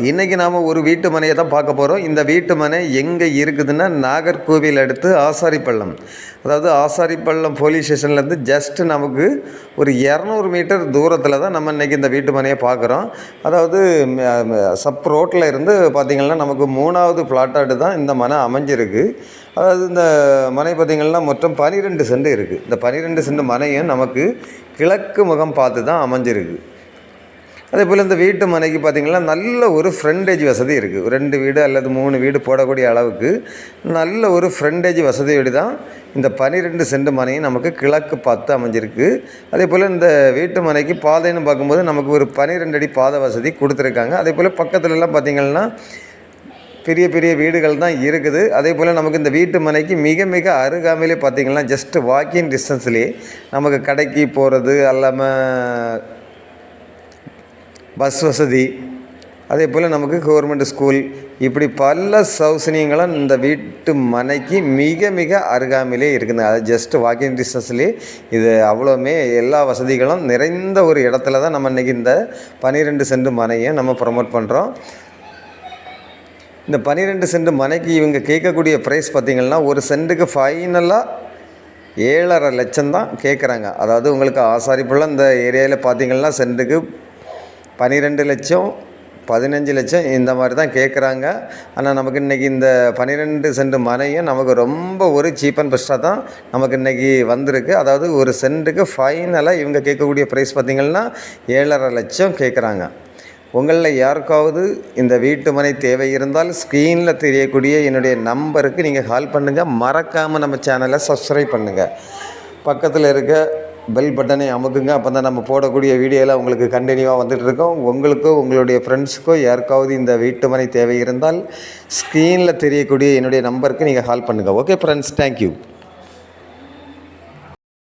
இன்றைக்கி நாம் ஒரு வீட்டு மனையை தான் பார்க்க போகிறோம் இந்த வீட்டு மனை எங்கே இருக்குதுன்னா நாகர்கோவில் அடுத்து ஆசாரிப்பள்ளம். அதாவது ஆசாரிப்பள்ளம் போலீஸ் ஸ்டேஷன்லேருந்து ஜஸ்ட்டு நமக்கு ஒரு இரநூறு மீட்டர் தூரத்தில் தான் நம்ம இன்றைக்கி இந்த வீட்டு மனையை பார்க்குறோம். அதாவது சப் ரோட்டில் இருந்து பார்த்திங்கன்னா நமக்கு மூணாவது ஃப்ளாட்டாடு தான் இந்த மனை அமைஞ்சிருக்கு. அதாவது இந்த மனை பார்த்திங்கன்னா மொத்தம் பனிரெண்டு சென்ட் இருக்குது இந்த பனிரெண்டு சென்ட் மனையும் நமக்கு கிழக்கு முகம் பார்த்து தான் அமைஞ்சிருக்கு. அதே போல் இந்த வீட்டு மனைக்கு பார்த்திங்கன்னா நல்ல ஒரு ஃப்ரண்டேஜ் வசதி இருக்குது ரெண்டு வீடு அல்லது மூணு வீடு போடக்கூடிய அளவுக்கு நல்ல ஒரு ஃப்ரண்டேஜ் வசதியோடு தான் இந்த பனிரெண்டு சென்ட் மனையும் நமக்கு கிழக்கு பார்த்து அமைஞ்சிருக்கு. அதே போல் இந்த வீட்டு மனைக்கு பாதைன்னு பார்க்கும்போது நமக்கு ஒரு பனிரெண்டு அடி பாதை வசதி கொடுத்துருக்காங்க. அதே போல் பக்கத்துலலாம் பார்த்திங்கன்னா பெரிய பெரிய வீடுகள் தான் இருக்குது. அதே போல் நமக்கு இந்த வீட்டு மனைக்கு மிக மிக அருகாமையிலே பார்த்திங்கன்னா ஜஸ்ட் வாக்கிங் டிஸ்டன்ஸ்லேயே நமக்கு கடைக்கு போகிறது அல்லாமல் பஸ் வசதி. அதே போல் நமக்கு கவர்மெண்ட் ஸ்கூல் இப்படி பல சௌசனியங்களும் இந்த வீட்டு மனைக்கு மிக மிக அருகாமையிலே இருக்குது. அது ஜஸ்ட் வாக்கிங் டிஸ்டன்ஸ்லேயே இது அவ்வளோவுமே எல்லா வசதிகளும் நிறைந்த ஒரு இடத்துல தான் நம்ம இன்றைக்கி இந்த பன்னிரெண்டு சென்ட் மனையை நம்ம ப்ரொமோட் பண்ணுறோம் இந்த பன்னிரெண்டு சென்ட் மனைக்கு இவங்க கேட்கக்கூடிய ப்ரைஸ் பார்த்திங்கன்னா ஒரு சென்ட்டுக்கு ஃபைனலாக ஏழரை லட்சம் தான் கேட்குறாங்க. அதாவது உங்களுக்கு ஆசாரிப்புள்ள இந்த ஏரியாவில் பார்த்திங்கன்னா சென்ட்டுக்கு பன்னிரெண்டு லட்சம் பதினஞ்சு லட்சம் இந்த மாதிரி தான் கேட்குறாங்க. ஆனால் நமக்கு இன்றைக்கி இந்த பன்னிரெண்டு சென்ட் மனையும் நமக்கு ரொம்ப ஒரு சீப் அண்ட் பெஸ்ட்டாக தான் நமக்கு இன்றைக்கி வந்திருக்கு. அதாவது ஒரு சென்ட்டுக்கு ஃபைனலாக இவங்க கேட்கக்கூடிய ப்ரைஸ் பார்த்திங்கன்னா ஏழரை லட்சம் கேட்குறாங்க. உங்களில் யாருக்காவது இந்த வீட்டு மனை தேவை இருந்தால் ஸ்க்ரீனில் தெரியக்கூடிய என்னுடைய நம்பருக்கு நீங்கள் கால் பண்ணுங்கள் மறக்காமல் நம்ம சேனலை சப்ஸ்கிரைப் பண்ணுங்கள் பக்கத்தில் இருக்க பெல் பட்டனை அமுக்குங்க. அப்போ தான் நம்ம போடக்கூடிய வீடியோலாம் உங்களுக்கு கண்டினியூவாக வந்துட்டு இருக்கோம் உங்களுக்கோ உங்களுடைய ஃப்ரெண்ட்ஸுக்கோ யாருக்காவது இந்த வீட்டுமனை தேவை இருந்தால் ஸ்க்ரீனில் தெரியக்கூடிய என்னுடைய நம்பருக்கு நீங்கள் கால் பண்ணுங்கள் ஓகே ஃப்ரெண்ட்ஸ் தேங்க்யூ